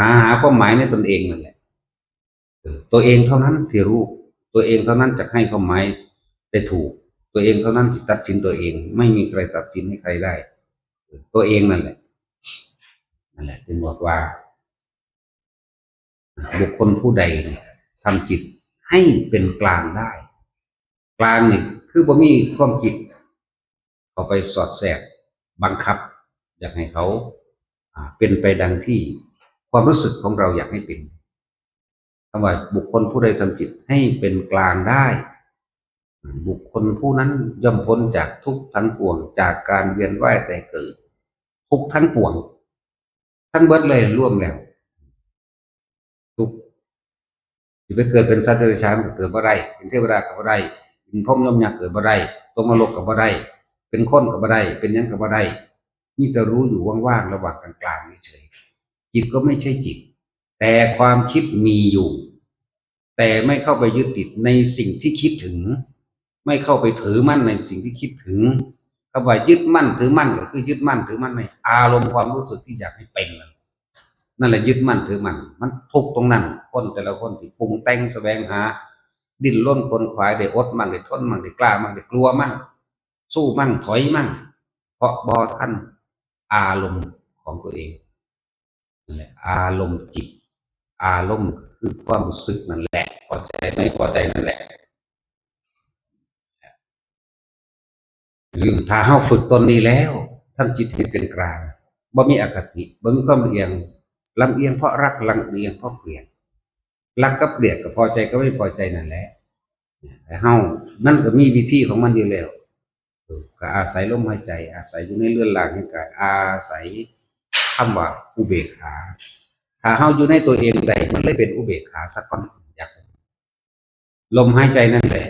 หาหาความหมายในตนเองนั่นแหละตัวเองเท่านั้นที่รู้ ตัวเองเท่านั้นจะให้ความหมายได้ถูก ตัวเองเท่านั้นที่ตัดสินตัวเอง ไม่มีใครตัดสินให้ใครได้ ตัวเองนั่นแหละนั่นแหละจึงบอกว่า บุคคลผู้ใดเนี่ยทำจิตให้เป็นกลางได้ กลางนี่คือบ่มีความคิดเอาไปสอดแทรกบังคับ อยากให้เขาเป็นไปดังที่ ความรู้สึกของเราอยากให้เป็นคำว่าบุคคลผู้ใดทำจิตให้เป็นกลางได้ บุคคลผู้นั้นย่อมพ้นจากทุกข์ทั้งปวงจากการเวียนว่ายแต่เกิด ทุกข์ทั้งปวง ทั้งเบิดเลยร่วมแล้ว ทุกข์ที่ไปเกิดเป็นสัตว์เดรัจฉานก็เกิดบ่ได้เป็นเทวดาก็บ่ได้เป็นพรหมยมยักเกิดบ่ได้ตกนรกก็บ่ได้เป็นคนก็บ่ได้เป็นยังก็บ่ได้มีแต่รู้อยู่ว่างๆระหว่างกลางๆเฉย จิตก็ไม่ใช่จิต แต่ความคิดมีอยู่ แต่ไม่เข้าไปยึดติดในสิ่งที่คิดถึง ไม่เข้าไปถือมั่นในสิ่งที่คิดถึงคำว่ายึดมั่นถือมั่นก็คือยึดมั่นถือมั่นในอารมณ์ความรู้สึกที่อยากให้เป็นนั่นแหละยึดมั่นถือมั่นมันทุกตรงนั้น คนแต่ละคนที่ปรุงแต่งแสวงหา ดิ้นรนคนขวายได้อดมั่งได้ทนมั่งได้กล้ามั่งได้กลัวมั่งสู้มั่งถอยมั่งเพราะบอท่านอารมณ์ของตัวเอง แหละอารมณ์จิต อารมณ์คือความรู้สึกนั่นแหละพอใจไม่พอใจนั่นแหละลืมถ้าเฮาฝึกตนนี้แล้วทำจิตให้เป็นกลางบ่มีอคติบ่มีความเอียงลำเอียงเพราะรักลำเอียงเพราะเกลียดรักกับเกลียดก็พอใจก็ไม่พอใจนั่นแหละแต่เฮานั่นก็มีวิธีของมันอยู่แล้วก็อาศัยลมหายใจ อาศัยอยู่ในเรือนร่างแห่งกายอาศัย คำว่าอุเบกขาถ้าเฮาอยู่ในตัวเองใดมันเลยเป็นอุเบกขาสักก่อนอยากลมหายใจนั่นแหละ